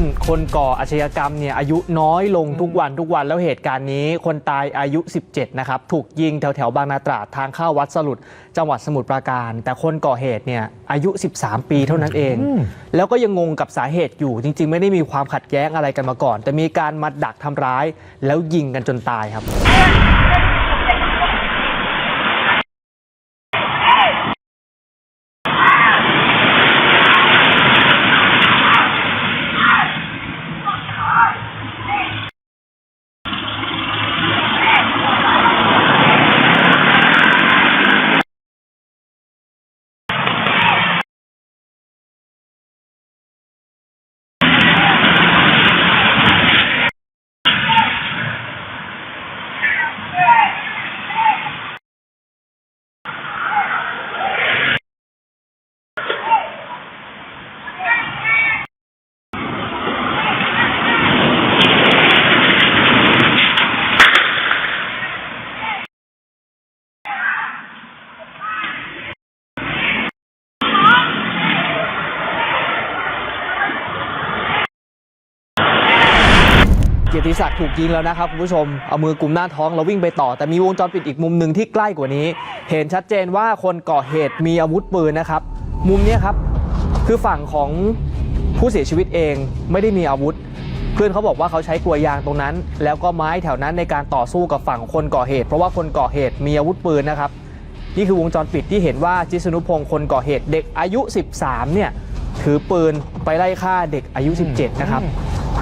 น คนก่ออาชญากรรมเนี่ยอายุน้อยลงทุกวันทุกวันแล้วเหตุการณ์นี้ คนตายอายุ 17 นะครับ ถูกยิงแถวแถวๆบางนาตราดทางเข้าวัดสลุด จังหวัดสมุทรปราการ แต่คนก่อเหตุเนี่ยอายุ 13 ปีเท่านั้นเอง แล้วก็ยังงงกับสาเหตุอยู่จริง ๆ ไม่ได้มีความขัดแย้งอะไรกันมาก่อน แต่มีการมาดักทำร้าย แล้วยิงกันจนตายครับ กียรติศักดิ์ถูกยิงแล้วนะครับคุณผู้ชม เอามือกลุ่มหน้าท้องแล้ววิ่งไปต่อ แต่มีวงจรปิดอีกมุมหนึ่งที่ใกล้กว่านี้ เห็นชัดเจนว่าคนก่อเหตุมีอาวุธปืนนะครับ มุมนี้ครับ คือฝั่งของผู้เสียชีวิตเองไม่ได้มีอาวุธ เพื่อนเขาบอกว่าเขาใช้กลัวยางตรงนั้น แล้วก็ไม้แถวนั้นในการต่อสู้กับฝั่งคนก่อเหตุ เพราะว่าคนก่อเหตุมีอาวุธปืนนะครับ นี่คือวงจรปิดที่เห็นว่าจิสนุพงศ์คนก่อเหตุเด็กอายุ 13 เนี่ยถือปืนไปไล่ฆ่าเด็กอายุ 17 นะครับ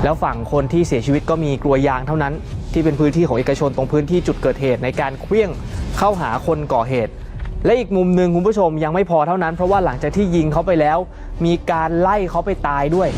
แล้วฝั่งคนที่เสียชีวิตก็มีกลัวยางเท่านั้น ที่เป็นพื้นที่ของเอกชนตรงพื้นที่จุดเกิดเหตุในการเคลื่องเข้าหาคนก่อเหตุ และอีกมุมหนึ่งคุณผู้ชมยังไม่พอเท่านั้น เพราะว่าหลังจากที่ยิงเขาไปแล้ว มีการไล่เขาไปตายด้วย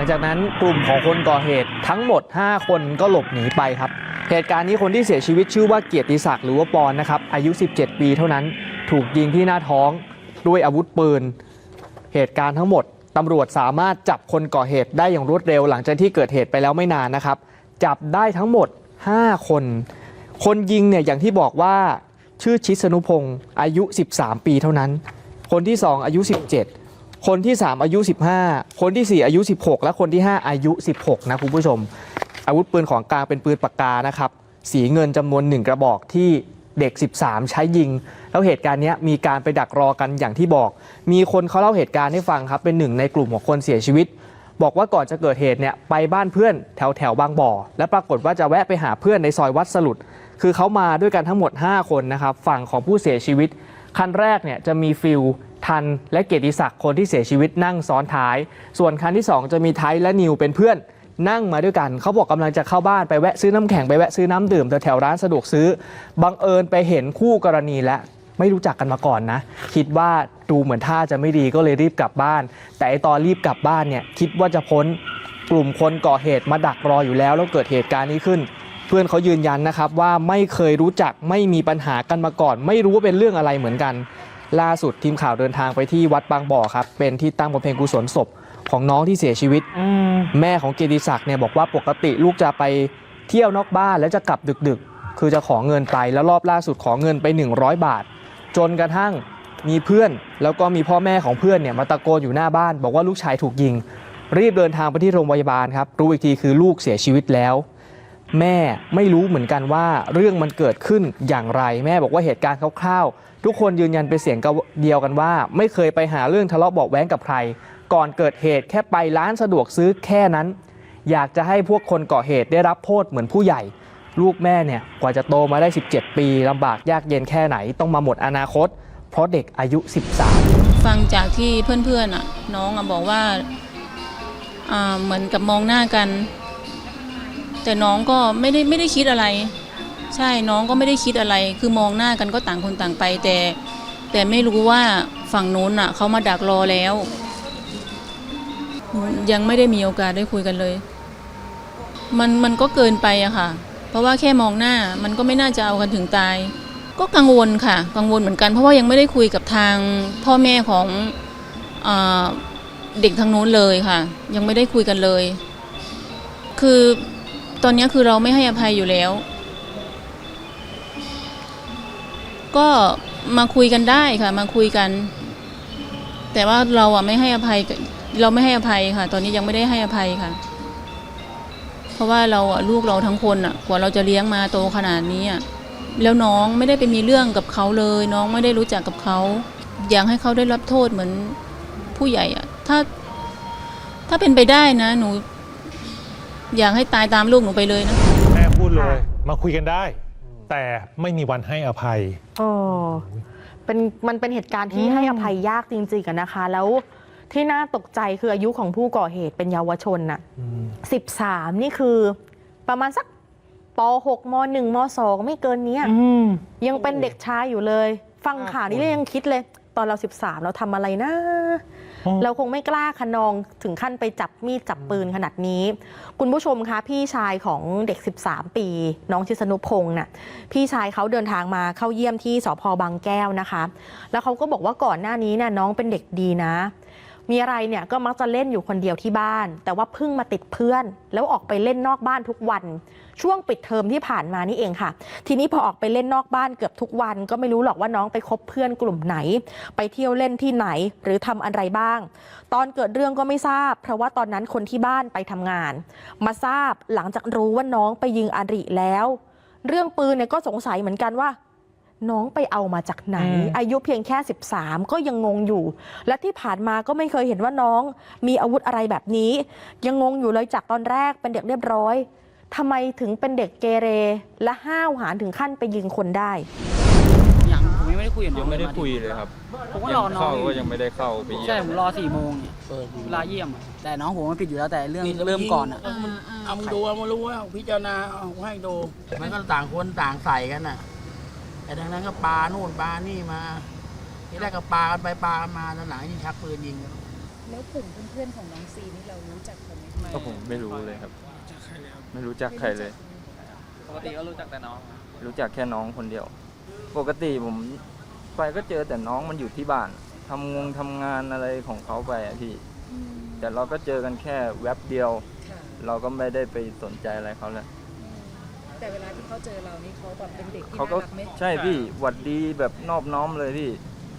ลังจากนั้นกลุ่มของคนก่อเหตุทั้งหมด 5 คนก็หลบหนีไปครับ เหตุการณ์นี้คนที่เสียชีวิตชื่อว่าเกียรติศักดิ์หรือว่าปอนนะครับอายุ 17 ปีเท่านั้นถูกยิงที่หน้าท้องด้วยอาวุธปืน เหตุการณ์ทั้งหมดตำรวจสามารถจับคนก่อเหตุได้อย่างรวดเร็ว หลังจากที่เกิดเหตุไปแล้วไม่นานนะครับ จับได้ทั้งหมด 5 คน คนยิงเนี่ยอย่างที่บอกว่าชื่อชิสนุพงศ์อายุ 13 ปีเท่านั้น คนที่ 2 อายุ 17 คนที่ 3 อายุ 15 คนที่ 4 อายุ 16 และคนที่ 5 อายุ 16 นะคุณผู้ชม อาวุธปืนของกลางเป็นปืนปากกานะครับสีเงินจำนวนหนึ่งกระบอกที่เด็ก 13 ใช้ยิง แล้วเหตุการณ์นี้มีการไปดักรอกันอย่างที่บอก มีคนเขาเล่าเหตุการณ์ให้ฟังครับ เป็นหนึ่งในกลุ่มของคนเสียชีวิต บอกว่าก่อนจะเกิดเหตุเนี่ยไปบ้านเพื่อนแถวแถวบางบ่อ และปรากฏว่าจะแวะไปหาเพื่อนในซอยวัดสลุด คือเขามาด้วยกันทั้งหมด 5 คนนะครับ ฝั่งของผู้เสียชีวิต คันแรกเนี่ยจะมีฟิล ทันและเกียรติศักดิ์คนที่เสียชีวิตนั่งซ้อนท้าย ส่วนคันที่ 2 จะมีไทยและนิวเป็นเพื่อนนั่งมาด้วยกันเขาบอกกำลังจะเข้าบ้านไปแวะซื้อน้ำแข็งไปแวะซื้อน้ำดื่มแถวร้านสะดวกซื้อบังเอิญไปเห็นคู่กรณีและไม่รู้จักกันมาก่อนนะ คิดว่าดูเหมือนท่าจะไม่ดีก็เลยรีบกลับบ้าน แต่ไอตอนรีบกลับบ้านเนี่ยคิดว่าจะพ้นกลุ่มคนก่อเหตุมาดักรออยู่แล้ว แล้วเกิดเหตุการณ์นี้ขึ้น เพื่อนเขายืนยันนะครับว่าไม่เคยรู้จักไม่มีปัญหากันมาก่อน ไม่รู้ว่าเป็นเรื่องอะไรเหมือนกัน ล่าสุดทีมข่าวเดินทางไปที่วัดบางบ่อครับ เป็นที่ตั้งบำเพ็ญกุศลศพของน้องที่เสียชีวิต แม่ของเกียรติศักดิ์เนี่ยบอกว่าปกติลูกจะไปเที่ยวนอกบ้านแล้วจะกลับดึกๆ คือจะขอเงินไปแล้วรอบล่าสุดขอเงินไป 100 บาท จนกระทั่งมีเพื่อน แล้วก็มีพ่อแม่ของเพื่อนเนี่ยมาตะโกนอยู่หน้าบ้าน บอกว่าลูกชายถูกยิง รีบเดินทางไปที่โรงพยาบาลครับรู้อีกทีคือลูกเสียชีวิตแล้ว แม่ไม่รู้เหมือนกันว่าเรื่องมันเกิดขึ้นอย่างไร แม่บอกว่าเหตุการณ์คร่าวๆ ทุกคนยืนยันเป็นเสียงเดียวกันว่า ไม่เคยไปหาเรื่องทะเลาะเบาะแว้งกับใคร ก่อนเกิดเหตุแค่ไปร้านสะดวกซื้อแค่นั้น อยากจะให้พวกคนก่อเหตุได้รับโทษเหมือนผู้ใหญ่ ลูกแม่เนี่ยกว่าจะโตมาได้ 17 ปีลำบากยากเย็นแค่ไหนต้องมาหมดอนาคต เพราะเด็กอายุ 13 ฟังจากที่เพื่อนๆอะน้องอะบอกว่าเหมือนกับมองหน้ากัน แต่น้องก็ไม่ได้ไม่ได้คิดอะไร ใช่น้องก็ไม่ได้คิดอะไร คือมองหน้ากันก็ต่างคนต่างไป แต่แต่ไม่รู้ว่าฝั่งโน้นอะเขามาดักรอแล้ว ยังไม่ได้มีโอกาสได้คุยกันเลย มันมันก็เกินไปอะค่ะ เพราะว่าแค่มองหน้ามันก็ไม่น่าจะเอากันถึงตาย ก็กังวลค่ะ กังวลเหมือนกันเพราะว่ายังไม่ได้คุยกับทางพ่อแม่ของอเด็กทางโน้นเลยค่ะ ยังไม่ได้คุยกันเลย คือ ตอนนี้คือเราไม่ให้อภัยอยู่แล้ว ก็มาคุยกันได้ค่ะ มาคุยกัน แต่ว่าเราอะไม่ให้อภัย เราไม่ให้อภัยค่ะ ตอนนี้ยังไม่ได้ให้อภัยค่ะ เพราะว่าเราอะลูกเราทั้งคนอะกว่าเราจะเลี้ยงมาโตขนาดนี้อะแล้วน้องไม่ได้ไปมีเรื่องกับเขาเลย น้องไม่ได้รู้จักกับเขาอยากให้เขาได้รับโทษเหมือนผู้ใหญ่อะ ถ้าถ้าเป็นไปได้นะ หนู อยากให้ตายตามลูกหนูไปเลยนะ แม่พูดเลยค่ะมาคุยกันได้ แต่ไม่มีวันให้อภัย โอ้เป็นมันเป็นเหตุการณ์ที่อืมให้อภัยยากจริงๆอะนะคะ แล้วที่น่าตกใจคืออายุของผู้ก่อเหตุเป็นเยาวชนน่ะ13นี่คือประมาณสักป .6 ม .1 ม .2 ไม่เกินเนี้ยยังเป็นเด็กชายอยู่เลย ฟังข่าวนี้แล้วยังคิดเลย ตอนเรา 13 เราทำอะไรนะอ๋อ เราคงไม่กล้าขนองถึงขั้นไปจับมีดจับปืนขนาดนี้ คุณผู้ชมคะพี่ชายของเด็ก 13 ปี น้องชิสนุพงศ์น่ะพี่ชายเขาเดินทางมาเข้าเยี่ยมที่สพบางแก้วนะคะ แล้วเขาก็บอกว่าก่อนหน้านี้น่ะน้องเป็นเด็กดีนะ มีอะไรเนี่ยก็มักจะเล่นอยู่คนเดียวที่บ้าน แต่ว่าเพิ่งมาติดเพื่อน แล้วออกไปเล่นนอกบ้านทุกวัน ช่วงปิดเทอมที่ผ่านมานี่เองค่ะ ทีนี้พอออกไปเล่นนอกบ้านเกือบทุกวัน ก็ไม่รู้หรอกว่าน้องไปคบเพื่อนกลุ่มไหน ไปเที่ยวเล่นที่ไหนหรือทำอะไรบ้าง ตอนเกิดเรื่องก็ไม่ทราบ เพราะว่าตอนนั้นคนที่บ้านไปทำงาน มาทราบหลังจากรู้ว่าน้องไปยิงอาริแล้ว เรื่องปืนเนี่ยก็สงสัยเหมือนกันว่า น้องไปเอามาจากไหนอืมอายุเพียงแค่ 13 ก็ยังงงอยู่ และที่ผ่านมาก็ไม่เคยเห็นว่าน้องมีอาวุธอะไรแบบนี้ ยังงงอยู่เลยจากตอนแรกเป็นเด็กเรียบร้อยทำไมถึงเป็นเด็กเกเร และห้าวหาญถึงขั้นไปยิงคนได้ ยังผมยังไม่ได้คุยกับน้ยัองไม่ได้เลาคุยเลยครับผมก็รอน้องเข้าอยู่ก็ยังไม่ได้เข้าไปเยี่ยใช่มผมรอสี่โมงเนี่ยเวลาเยี่ยมอะแต่น้องผมมันผิดอยู่แล้วแต่เรื่องเริ่มก่อนอะ เอามึงดูเอามารู้ว่าพิจารณาเอาให้ดูมันก็ต่างคนต่างใส่กันน่ะ แต่ดังนั้นก็ปานู่นปานี่มาที่แรกก็ปากันไปปากันมาตอนหลังนี่ชักปืนยิงกันแล้วกลุ่มเพื่อนๆของน้องซีนี่เรารู้จักเขาไหมก็ผมไม่รู้เลยครับ ไม่รู้จักใครเลย ปกติก็รู้จักแต่น้อง รู้จักแค่น้องคนเดียว ปกติผมไปก็เจอแต่น้องมันอยู่ที่บ้านทำงงทำงานอะไรของเขาไปอะพี่ แต่เราก็เจอกันแค่แวบเดียวค่ะเราก็ไม่ได้ไปสนใจอะไรเขาเลย แต่เวลาที่เขาเจอเรานี่เขาแบบเป็นเด็กที่เขาน่าก็รักไหมใช่พี่หวัดดีแบบนอบน้อมเลยพี่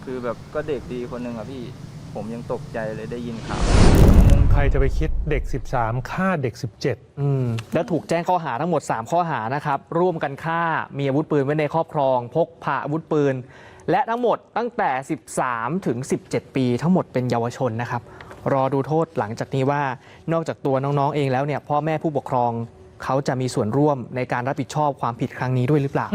คือแบบก็เด็กดีคนหนึ่งอะพี่ ผมยังตกใจเลยได้ยินข่าว ใครจะไปคิดเด็ก 13ฆ่าเด็ก 17 อืมแล้วถูกแจ้งข้อหาทั้งหมด 3 ข้อหานะครับ ร่วมกันฆ่า มีอาวุธปืนไว้ในครอบครอง พกพาอาวุธปืน และทั้งหมดตั้งแต่ 13 ถึง 17 ปี ทั้งหมดเป็นเยาวชนนะครับ รอดูโทษหลังจากนี้ว่านอกจากตัวน้อง ๆ เองแล้วเนี่ยพ่อแม่ผู้ปกครอง เขาจะมีส่วนร่วมในการรับผิดชอบความผิดครั้งนี้ด้วยหรือเปล่า